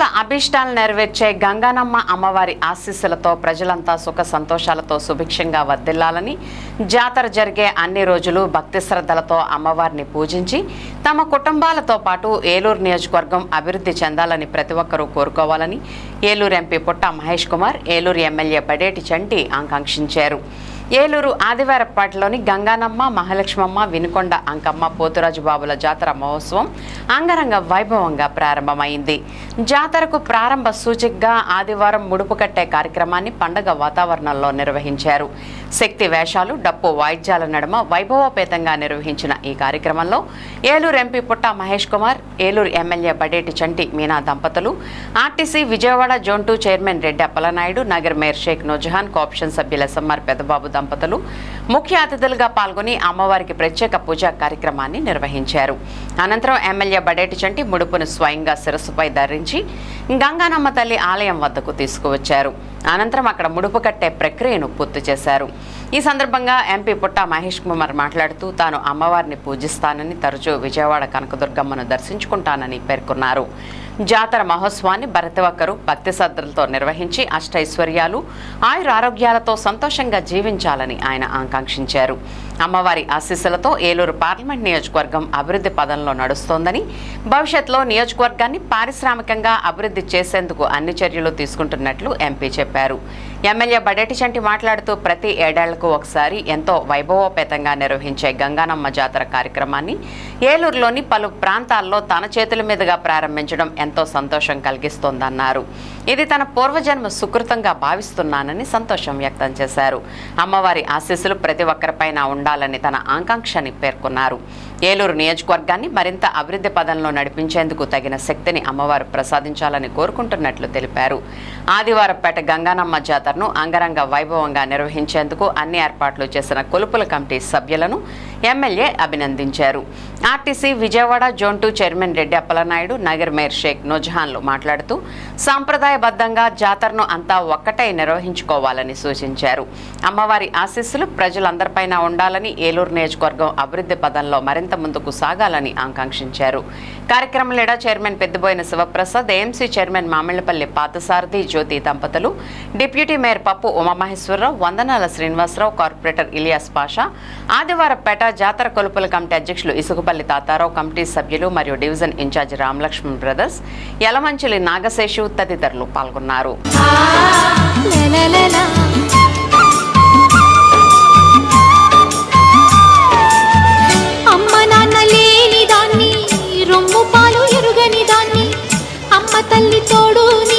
భక్తుల అభిష్టాలు నెరవేర్చే గంగానమ్మ అమ్మవారి ఆశీస్సులతో ప్రజలంతా సుఖ సంతోషాలతో సుభిక్షంగా వర్దిల్లాలని జాతర జరిగే అన్ని రోజులు భక్తి శ్రద్ధలతో అమ్మవారిని పూజించి తమ కుటుంబాలతో పాటు ఏలూరు నియోజకవర్గం అభివృద్ధి చెందాలని ప్రతి ఒక్కరూ కోరుకోవాలని ఏలూరు ఎంపీ పుట్ట మహేష్ కుమార్ ఏలూరు ఎమ్మెల్యే బడేటి చంటి ఆకాంక్షించారు. ఏలూరు ఆదివారపాటిలోని గంగానమ్మ మహాలక్ష్మమ్మ వినుకొండ అంకమ్మ పోతురాజు బాబుల జాతర మహోత్సవం అంగరంగ వైభవంగా ప్రారంభమైంది. జాతరకు ప్రారంభ సూచికగా ఆదివారం ముడుపు కట్టే కార్యక్రమాన్ని పండగ వాతావరణంలో నిర్వహించారు. శక్తి వేషాలు డప్పు వాయిద్యాల నడుమ వైభవపేతంగా నిర్వహించిన ఈ కార్యక్రమంలో ఏలూరు ఎంపీ పుట్ట మహేష్ కుమార్ ఏలూరు ఎమ్మెల్యే బడేటి చంటి మీనా దంపతులు RTC Vijayawada zone two chairman Reddy Appalanaidu Nagar mayor Sheikh Nojahan cooption సభ్యుల ఎస్ఎంఆర్ పెద్దబాబు దంపతులు ముఖ్య అతిథులుగా పాల్గొని అమ్మవారికి ప్రత్యేక పూజా కార్యక్రమాన్ని నిర్వహించారు. అనంతరం ఎమ్మెల్యే బడేటి చంటి ముడుపును స్వయంగా శిరస్సుపై ధరించి గంగానమ్మ తల్లి ఆలయం వద్దకు తీసుకువచ్చారు. అనంతరం అక్కడ ముడుపు కట్టే ప్రక్రియను పూర్తి చేశారు. ఈ సందర్భంగా ఎంపీ పుట్ట మహేష్ కుమార్ మాట్లాడుతూ తాను అమ్మవారిని పూజిస్తానని తరచూ విజయవాడ కనకదుర్గమ్మను దర్శించుకుంటానని పేర్కొన్నారు. జాతర మహోత్సవాన్ని ప్రతి ఒక్కరూ భక్తి శ్రద్ధలతో నిర్వహించి అష్టైశ్వర్యాలు ఆయుర ఆరోగ్యాలతో సంతోషంగా జీవించాలని ఆయన ఆకాంక్షించారు. అమ్మవారి ఆశీస్సులతో ఏలూరు పార్లమెంట్ నియోజకవర్గం అభివృద్ధి పదంలో నడుస్తోందని భవిష్యత్తులో నియోజకవర్గాన్ని పారిశ్రామికంగా అభివృద్ధి చేసేందుకు అన్ని చర్యలు తీసుకుంటున్నట్లు ఎంపీ చెప్పారు. ఎమ్మెల్యే బడేటి చంటి మాట్లాడుతూ ప్రతి ఏడాళ్ళకు ఒకసారి ఎంతో వైభవోపేతంగా నిర్వహించే గంగానమ్మ జాతర కార్యక్రమాన్ని ఏలూరులోని పలు ప్రాంతాల్లో తన చేతుల మీదుగా ప్రారంభించడం ఎంతో సంతోషం కలిగిస్తోందన్నారు. ఇది తన పూర్వజన్మ సుకృతంగా భావిస్తున్నానని సంతోషం వ్యక్తం చేశారు. అమ్మవారి ఆశీస్సులు ప్రతి ఒక్కరిపైన ఉండాలి ఉండాలని తన ఆకాంక్షని పేర్కొన్నారు. ఏలూరు నియోజకవర్గాన్ని మరింత అభివృద్ధి పదంలో నడిపించేందుకు తగిన శక్తిని అమ్మవారు ప్రసాదించాలని కోరుకుంటున్నట్లు తెలిపారు. ఆదివారపేట గంగానమ్మ జాతరను అంగరంగ వైభవంగా నిర్వహించేందుకు అన్ని ఏర్పాట్లు చేసిన కొలుపుల కమిటీ సభ్యులను ఎమ్మెల్యే అభినందించారు. RTC Vijayawada zone two chairman Reddy Appalanaidu Nagar mayor Shaik నూజహాన్లు మాట్లాడుతూ సాంప్రదాయబద్ధంగా జాతరను అంతా ఒక్కటై నిర్వహించుకోవాలని సూచించారు. అమ్మవారి ఆశీస్సులు ప్రజలందరిపైన ఉండాలని ఏలూరు నియోజకవర్గం అభివృద్ధి పదంలో మరింత ముందుకు సాగాలని ఆకాంక్షించారు. కార్యక్రమంలో chairman Peddaboina Sivaprasad AMC chairman Mamillapalli Parthasarathi Jyothi దంపతులు deputy mayor Pappu Umamaheswararao Vandanala Srinivasarao corporator Ilias Pasha Adivarapeta జాతర కొలుపుల కమిటీ అధ్యక్షులు ఇసుకపల్లి తాతారావు కమిటీ సభ్యులు మరియు division incharge Ramalakshman brothers Yalamanchili Nagaseshu తదితరులు పాల్గొన్నారు. తల్లి అమ్మ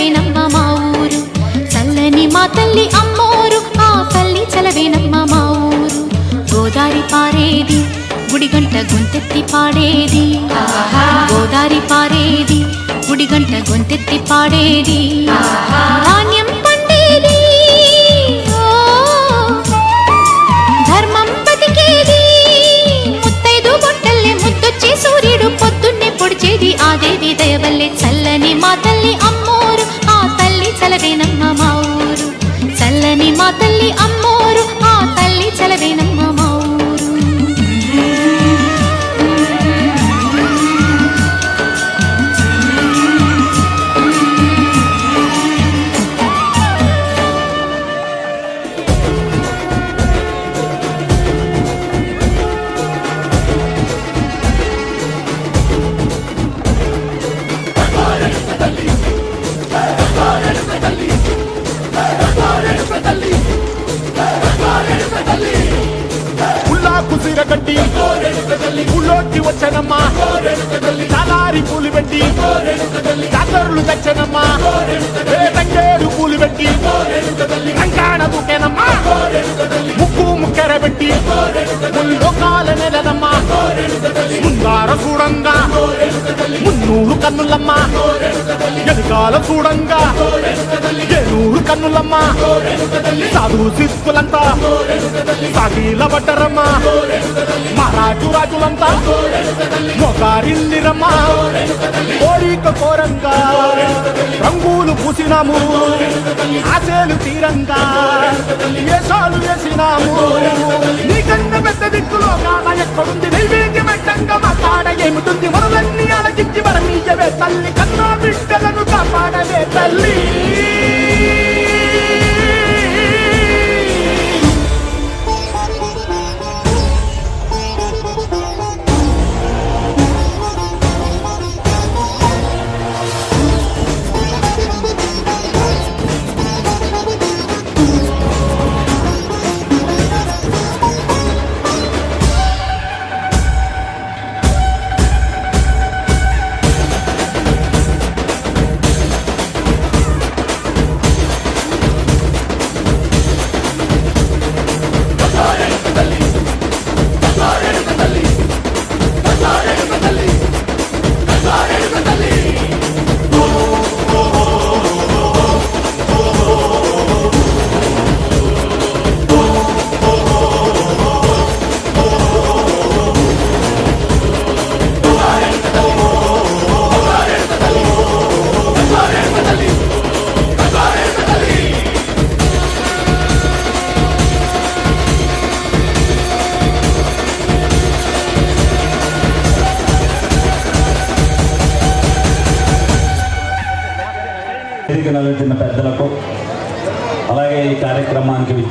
చలవేనమ్మ మా ఊరు. చల్లని మా తల్లి అమ్మోరు ఆ తల్లి చలవేనమ్మ మా ఊరు. గోదారి పారేది గుడిగంట గొంతెత్తి పాడేది. గోదారి పారేది గుడిగంట గొంతెత్తి పాడేది. ధాన్య ఉల్లాకు సీర కట్టి. ఉల్లోకి వచ్చనమ్మా. పూలు పెట్టి. జాతరులు తెచ్చనమ్మా. తంగేడు పూలు పెట్టి. కంకాణ దూకేనమ్మా ముక్కు ముక్కెర పెట్టి. ముల్లోకాల నెలనమ్మా ముందార చూడంగా కన్నులమ్మ. ఎదుకాలం చూడంగా. ఏనూరు కన్నులమ్మ. సాధు శిస్తులంతా సాగిల పడ్డరమ్మ మహారాజు రాజులంతా. మొగారిల్లిరమ్మ కోరిక కోరంగా. రంగులు పూసినాము. ఆశలు తీరంగా. వేషాలు వేసినాము. నీకన్నా పెద్ద దిక్కులో కాన ఎక్కడుంది? నైవేద్యం ఎట్టంగా మా కాడ ఏమిటుంది మనలన్నీ అలగించి కాపాడవే తల్లి కన్నా బిడ్డలను కాపాడవే తల్లి.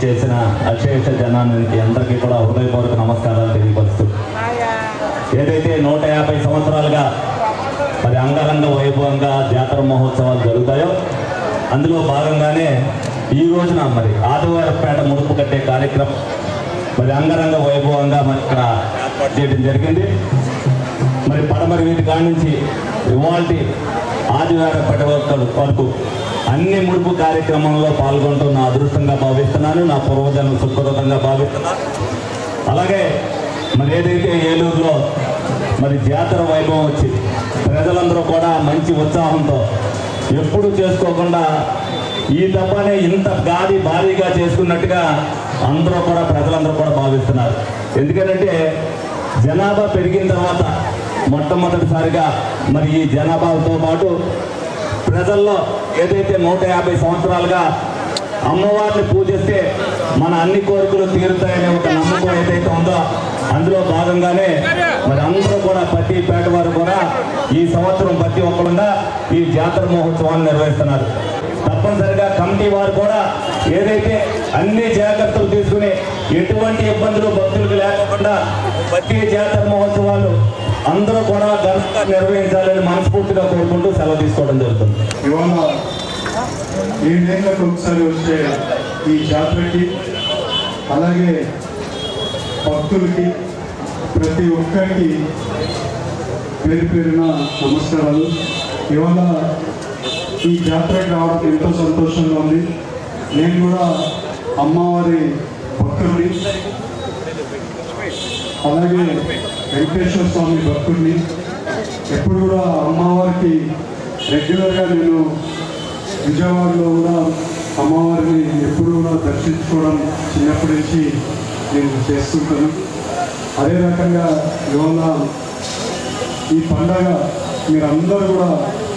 విచ్చేసిన అశేష జనానికి అందరికీ కూడా హృదయపూర్వక నమస్కారాలు తెలియపరుస్తూ. ఏదైతే నూట యాభై సంవత్సరాలుగా మరి అంగరంగ వైభవంగా జాతర మహోత్సవాలు జరుగుతాయో అందులో భాగంగానే ఈ రోజున మరి ఆదివారపేట ముడుపు కట్టే కార్యక్రమం మరి అంగరంగ వైభవంగా మరి ఇక్కడ చేయడం జరిగింది. మరి పడమరి వీటి కాడి నుంచి ఇవాళ ఆదివారపేట వరకు అన్ని ముడుపు కార్యక్రమంలో పాల్గొంటూ నా అదృష్టంగా భావిస్తున్నాను నా పూర్వజన్మ సుకృతంగా భావిస్తున్నాను. అలాగే మరి ఏదైతే ఏలూరులో మరి జాతర వైభవం వచ్చి ప్రజలందరూ కూడా మంచి ఉత్సాహంతో ఎప్పుడు చేసుకోకుండా ఈ తప్పనే ఇంత గాలి భారీగా చేసుకున్నట్టుగా అందరూ కూడా ప్రజలందరూ కూడా భావిస్తున్నారు. ఎందుకంటే జనాభా పెరిగిన తర్వాత మొట్టమొదటిసారిగా మరి ఈ జనాభాతో పాటు ప్రజల్లో ఏదైతే నూట యాభై సంవత్సరాలుగా అమ్మవారిని పూజిస్తే మన అన్ని కోరికలు తీరుతాయనే ఒక నమ్మకం ఏదైతే ఉందో అందులో భాగంగానే మరి అందరూ కూడా ప్రతి పేట వారు కూడా ఈ సంవత్సరం ప్రతి ఒక్కరుగా ఈ జాతర మహోత్సవాన్ని నిర్వహిస్తున్నారు. తప్పనిసరిగా కమిటీ వారు కూడా ఏదైతే అన్ని జాగ్రత్తలు తీసుకుని ఎటువంటి ఇబ్బందులు భక్తులకు లేకుండా ప్రతి జాతర మహోత్సవాలు అందరూ కూడా ఘనంగా నిర్వహించాలని మనస్ఫూర్తిగా కోరుకుంటున్నారు సెలవు తీసుకోవడం జరుగుతుంది. ఇవాళ ఏడేళ్ళకు ఒకసారి వచ్చే ఈ జాతరకి అలాగే భక్తులకి ప్రతి ఒక్కరికి పేరు పేరున నమస్కారాలు. ఇవాళ ఈ జాతరకి రావడం ఎంతో సంతోషంగా ఉంది. నేను కూడా అమ్మవారి భక్తుడిని అలాగే వెంకటేశ్వర స్వామి భక్తుడిని ఎప్పుడు కూడా అమ్మవారికి రెగ్యులర్గా నేను విజయవాడలో కూడా అమ్మవారిని ఎప్పుడు కూడా దర్శించుకోవడం చిన్నప్పటి నుంచి నేను చేస్తుంటాను. అదే రకంగా ఇవాళ ఈ పండగ మీరందరూ కూడా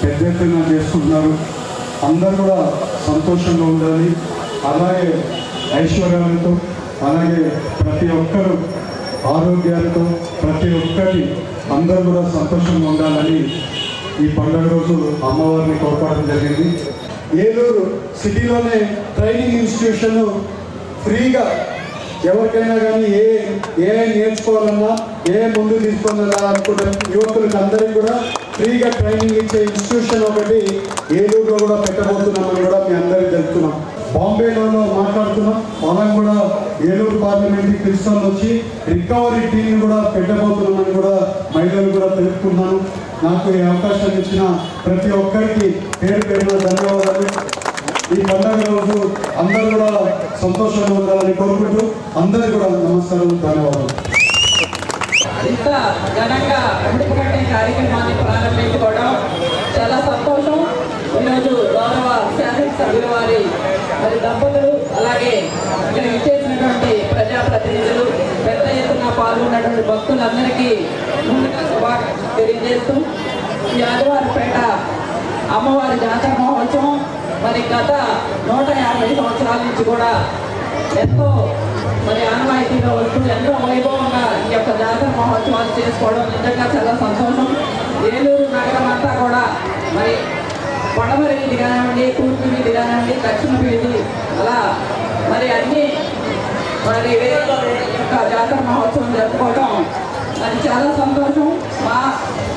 పెద్ద ఎత్తున చేసుకుంటున్నారు. అందరూ కూడా సంతోషంగా ఉండాలి. అలాగే ఐశ్వర్యాలతో అలాగే ప్రతి ఒక్కరు ఆరోగ్యాలతో ప్రతి ఒక్కరి అందరూ కూడా సంతోషంగా ఉండాలని ఈ పండుగ రోజు అమ్మవారిని కోరుకోవడం జరిగింది. ఏలూరు సిటీలోనే ట్రైనింగ్ ఇన్స్టిట్యూషన్ ఫ్రీగా ఎవరికైనా కానీ ఏ ఏ నేర్చుకోవాలన్నా ఏ ముందు తీసుకోవాలన్నా అనుకున్న యువకులకు అందరికీ కూడా ఫ్రీగా ట్రైనింగ్ ఇచ్చే ఇన్స్టిట్యూషన్ ఒకటి ఏలూరులో కూడా పెట్టబోతున్నామని కూడా మీ అందరికీ తెలుపుతున్నాం. బాంబేలో మాట్లాడుతున్నాం. మనం కూడా ఏలూరు పార్లమెంట్కి పిలుచుకొని వచ్చి రికవరీ టీంని కూడా పెట్టబోతున్నామని కూడా మహిళలు కూడా తెలుపుకున్నాను నాకు ఈ అవకాశం ఇచ్చిన ప్రతి ఒక్కరికి పేరు పేరున ధన్యవాదాలు. ఈ పండుగ రోజు అందరూ కూడా సంతోషంగా ఉండాలని కోరుకుంటూ అందరికీ కూడా నమస్కారం ధన్యవాదాలు. ఇంత ఘనంగా ముడుపు కట్టే కార్యక్రమాన్ని ప్రారంభించుకోవడం చాలా సంతోషం. ఈరోజు గౌరవ శాసనసభ్యుల వారి మరి దంపతులు అలాగే ఇక్కడ ఇచ్చేసినటువంటి ప్రజాప్రతినిధులు పెద్ద ఎత్తున పాల్గొన్నటువంటి భక్తులందరికీ ముందుగా శుభాకాంక్షలు తెలియజేస్తూ ఈ ఆదివారపేట అమ్మవారి జాతర మహోత్సవం మరి గత నూట యాభై సంవత్సరాల నుంచి కూడా ఎంతో మరి ఆనవాయితీగా వస్తూ ఎంతో వైభవంగా ఈ యొక్క జాతర మహోత్సవాలు చేసుకోవడం నిజంగా చాలా సంతోషం. ఏలూరు నగరం అంతా కూడా మరి పడమర వీధి కానివ్వండి తూర్పు వీధి కానివ్వండి దక్షిణ వీధి అలా మరి అన్ని మరి యొక్క జాతర మహోత్సవం జరుపుకోవడం మరి చాలా సంతోషం. మా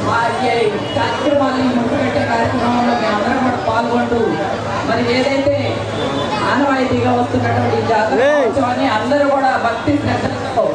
మా ఈ కార్యక్రమాన్ని ముందు పెట్టే కార్యక్రమంలో మేమందరం కూడా పాల్గొంటూ మరి ఏదైతే ఆనవాయితీగా వస్తున్నటువంటి జాతర మహోత్సవాన్ని అందరూ కూడా భక్తి శ్రద్ధలతో